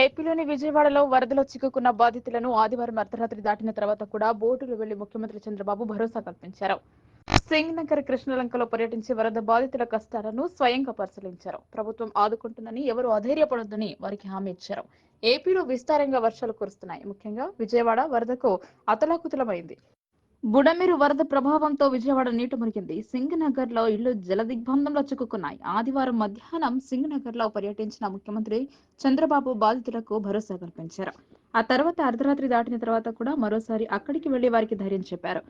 ఏపీలోని విజయవాడలో వరదలో చిక్కుకున్న బాధితులను ఆదివారం అర్ధరాత్రి దాటిన తర్వాత కూడా బోటులు వెళ్ళి ముఖ్యమంత్రి చంద్రబాబు భరోసా కల్పించారు. సింగ్ నగర్ కృష్ణలంకలో పర్యటించి వరద బాధితుల కష్టాలను స్వయంగా పరిశీలించారు. ప్రభుత్వం ఆదుకుంటుందని ఎవరు అధైర్యపడొద్దని వారికి హామీ ఇచ్చారు. ఏపీలో విస్తారంగా వర్షాలు కురుస్తున్నాయి. ముఖ్యంగా విజయవాడ వరదకు అతలాకుతలమైంది. బుడమిరు వరద ప్రభావంతో విజయవాడ నీట మునిగింది. సింగనగర్లో ఇళ్ళు జలదిగ్బంధంలో చిక్కుకున్నాయి. ఆదివారం మధ్యాహ్నం సింగనగర్లో పర్యటించిన ముఖ్యమంత్రి చంద్రబాబు బాధితులకు భరోసా కల్పించారు. ఆ తర్వాత అర్ధరాత్రి దాటిన తర్వాత కూడా మరోసారి అక్కడికి వెళ్ళి వారికి ధైర్యం చెప్పారు.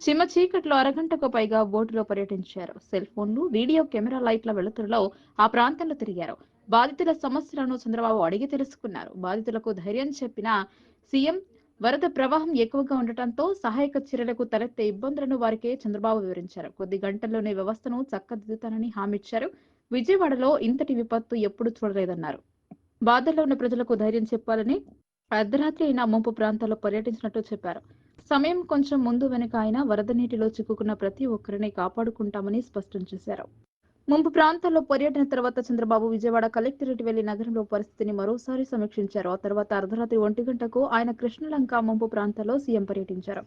చిమ్మ చీకట్లో అరగంటకు పైగా బోటులో పర్యటించారు. సెల్ ఫోన్లు వీడియో కెమెరా లైట్ల వెలుతురులో ఆ ప్రాంతంలో తిరిగారు. బాధితుల సమస్యలను చంద్రబాబు అడిగి తెలుసుకున్నారు. బాధితులకు ధైర్యం చెప్పిన సీఎం వరద ప్రవాహం ఎక్కువగా ఉండటంతో సహాయక చర్యలకు తలెత్తే ఇబ్బందులను వారికే చంద్రబాబు వివరించారు. కొద్ది గంటల్లోనే వ్యవస్థను చక్కదిద్దుతానని హామీ ఇచ్చారు. విజయవాడలో ఇంతటి విపత్తు ఎప్పుడు చూడలేదన్నారు. బాధల్లో ఉన్న ప్రజలకు ధైర్యం చెప్పాలని అర్ధరాత్రి అయినా ముంపు ప్రాంతాల్లో పర్యటించినట్టు చెప్పారు. సమయం కొంచెం ముందు వెనుక అయినా వరద నీటిలో చిక్కుకున్న ప్రతి ఒక్కరిని కాపాడుకుంటామని స్పష్టం చేశారు. ముంపు ప్రాంతాల్లో పర్యటన తర్వాత చంద్రబాబు విజయవాడ కలెక్టరేట్ వెళ్ళి నగరంలో పరిస్థితిని మరోసారి సమీక్షించారు. ఆ తర్వాత అర్ధరాత్రి ఒంటి గంటకు ఆయన కృష్ణలంక ముంపు ప్రాంతాల్లో సీఎం పర్యటించారు.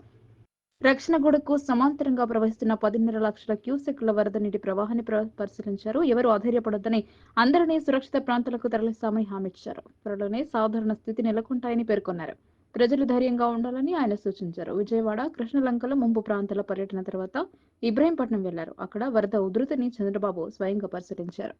రక్షణ గోడకు సమాంతరంగా ప్రవహిస్తున్న పదిన్నర లక్షల క్యూసెక్ల వరద నీటి ప్రవాహాన్ని పరిశీలించారు. ఎవరు అధైర్యపడొద్దని అందరినీ సురక్షిత ప్రాంతాలకు తరలిస్తామని హామీ ఇచ్చారు. త్వరలోనే సాధారణ స్థితి నెలకొంటాయని పేర్కొన్నారు. ప్రజలు ధైర్యంగా ఉండాలని ఆయన సూచించారు. విజయవాడ కృష్ణలంకలో ముంపు ప్రాంతాల పర్యటన తర్వాత ఇబ్రాహీంపట్నం వెళ్ళారు. అక్కడ వరద ఉధృతిని చంద్రబాబు స్వయంగా పరిశీలించారు.